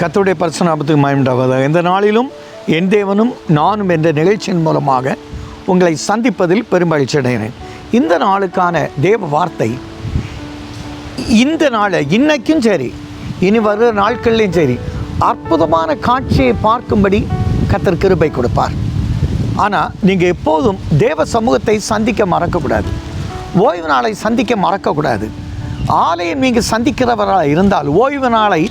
கத்துடைய பரிசுநாபத்துக்கு மயமுண்டாவதாக இந்த நாளிலும் என் தேவனும் நானும் என்ற நிகழ்ச்சியின் மூலமாக உங்களை சந்திப்பதில் பெருமகிழ்ச்சி அடைகிறேன். இந்த நாளுக்கான தேவ வார்த்தை இந்த நாளை இன்னைக்கும் சரி இனி வருகிற நாட்கள்லையும் சரி அற்புதமான காட்சியை பார்க்கும்படி கத்தர் கிருபை கொடுப்பார். ஆனால் நீங்கள் எப்போதும் தேவ சமூகத்தை சந்திக்க மறக்கக்கூடாது. ஓய்வு நாளை சந்திக்க மறக்கக்கூடாது. ஆலயம் நீங்கள் சந்திக்கிறவராக இருந்தால் ஓய்வு நாளை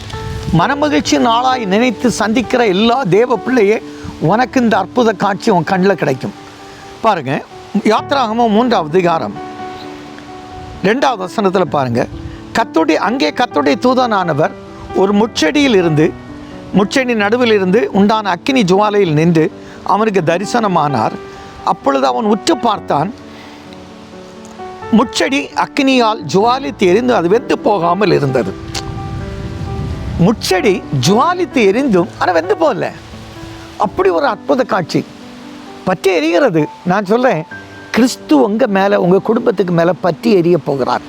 மனமகிழ்ச்சி நாளாய் நினைத்து சந்திக்கிற எல்லா தேவ பிள்ளையே உனக்கு இந்த அற்புத காட்சி உன் கண்ணில் கிடைக்கும். பாருங்க யாத்ராகமும் மூன்றாவது அதிகாரம். ரெண்டாவது வசனத்தில் பாருங்க கத்துடைய அங்கே கத்துடைய தூதனானவர் ஒரு முச்செடியில் இருந்து முச்செடி நடுவில் இருந்து உண்டான அக்கினி ஜுவாலையில் நின்று அவனுக்கு தரிசனமானார். அப்பொழுது அவன் உற்று பார்த்தான் முச்செடி அக்கினியால் ஜுவாலி தெரிந்து அது வெந்து போகாமல் இருந்தது. முச்செடி ஜுவாலித்து எரிந்தும் ஆனால் வெந்து போகல. அப்படி ஒரு அற்புத காட்சி. பற்றி எரிகிறது. நான் சொல்கிறேன் கிறிஸ்து உங்கள் மேலே உங்கள் குடும்பத்துக்கு மேலே பற்றி எரிய போகிறார்.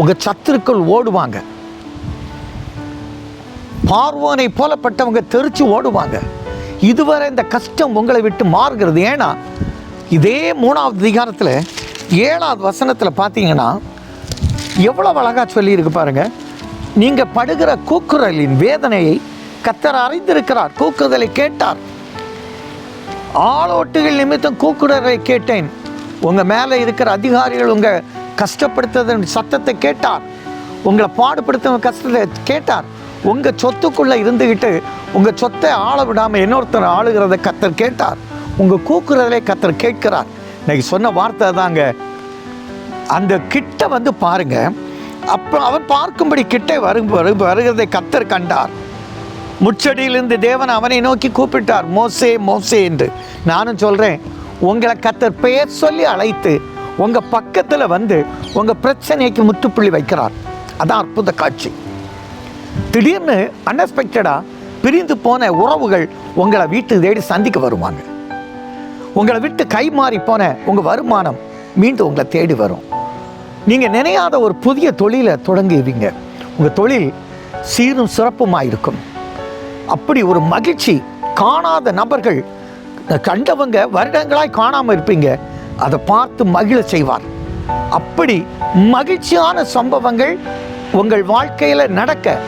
உங்கள் சத்துருக்கள் ஓடுவாங்க. பார்வோனை போலப்பட்டவங்க தெரிச்சு ஓடுவாங்க. இதுவரை இந்த கஷ்டம் உங்களை விட்டு மாறுகிறது. ஏன்னா இதே மூணாவது அதிகாரத்தில் ஏழாவது வசனத்தில் பார்த்தீங்கன்னா எவ்வளோ அழகாக சொல்லியிருக்கு பாருங்கள் நீங்கள் படுகிற கூக்குரலின் வேதனையை கத்தர் அறிந்திருக்கிறார் கூக்குதலை கேட்டார். ஆளோட்டுகள் நிமித்தம் கூக்குரலை கேட்டேன். உங்கள் மேலே இருக்கிற அதிகாரிகள் உங்கள் கஷ்டப்படுத்துறதன் சத்தத்தை கேட்டார். உங்களை பாடுபடுத்த கஷ்டத்தை கேட்டார். உங்கள் சொத்துக்குள்ளே இருந்துக்கிட்டு உங்கள் சொத்தை ஆள விடாமல் இன்னொருத்தர் ஆளுகிறத கத்தர் கேட்டார். உங்கள் கூக்குறதலே கத்தர் கேட்கிறார். இன்னைக்கு சொன்ன வார்த்தை தாங்க. அந்த கிட்ட வந்து பாருங்கள் அப்போ அவன் பார்க்கும்படி கிட்டே வரும் வரு- வருகிறதை கத்தர் கண்டார். முச்சடியிலிருந்து தேவன் அவனை நோக்கி கூப்பிட்டார் மோசே மோசே என்று. நானும் சொல்கிறேன் உங்களை கத்தர் பெயர் சொல்லி அழைத்து உங்கள் பக்கத்தில் வந்து உங்கள் பிரச்சனைக்கு முற்றுப்புள்ளி வைக்கிறார். அதான் அற்புத காட்சி. திடீர்னு அன்எக்ஸ்பெக்டடாக பிரிந்து போன உறவுகள் உங்களை வீட்டு தேடி சந்திக்க வருவாங்க. உங்களை விட்டு கை மாறி போன உங்கள் வருமானம் மீண்டும் உங்களை தேடி வரும். நீங்கள் நினையாத ஒரு புதிய தொழிலை தொடங்குவீங்க. உங்கள் தொழில் சீரும் சிறப்புமாக இருக்கும். அப்படி ஒரு மகிழ்ச்சி காணாத நபர்கள் கண்டவங்க வருடங்களாய் காணாமல் இருப்பீங்க. அதை பார்த்து மகிழ செய்வார். அப்படி மகிழ்ச்சியான சம்பவங்கள் உங்கள் வாழ்க்கையில் நடக்க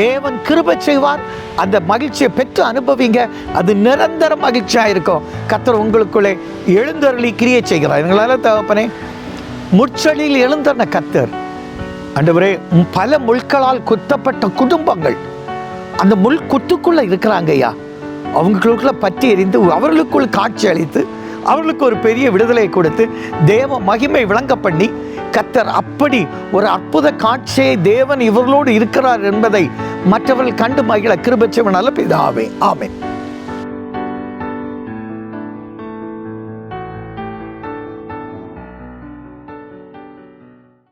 தேவன் கிருபை செய்வார். அந்த மகிழ்ச்சியை பெற்று அனுபவிங்க. அது நிரந்தர மகிழ்ச்சியாக இருக்கும். கத்தர் உங்களுக்குள்ளே எழுந்தருளி கிரியை செய்கிறார். எங்களால் தகப்பனே முச்சலில் எழுந்தன கத்தர் அண்டவரே பல முள்களால் குத்தப்பட்ட குடும்பங்கள். அந்த முள் குத்துக்குள்ள இருக்கிறாங்க ஐயா. அவங்களுக்குள்ள பற்றி எறிந்து அவர்களுக்குள் காட்சி அளித்து அவர்களுக்கு ஒரு பெரிய விடுதலை கொடுத்து தேவ மகிமை விளங்க பண்ணி கத்தர் அப்படி ஒரு அற்புத காட்சியை தேவன் இவர்களோடு இருக்கிறார் என்பதை மற்றவர்கள் கண்டு மகிழ கிருபச்சவனால பிதாவே. ஆமேன்.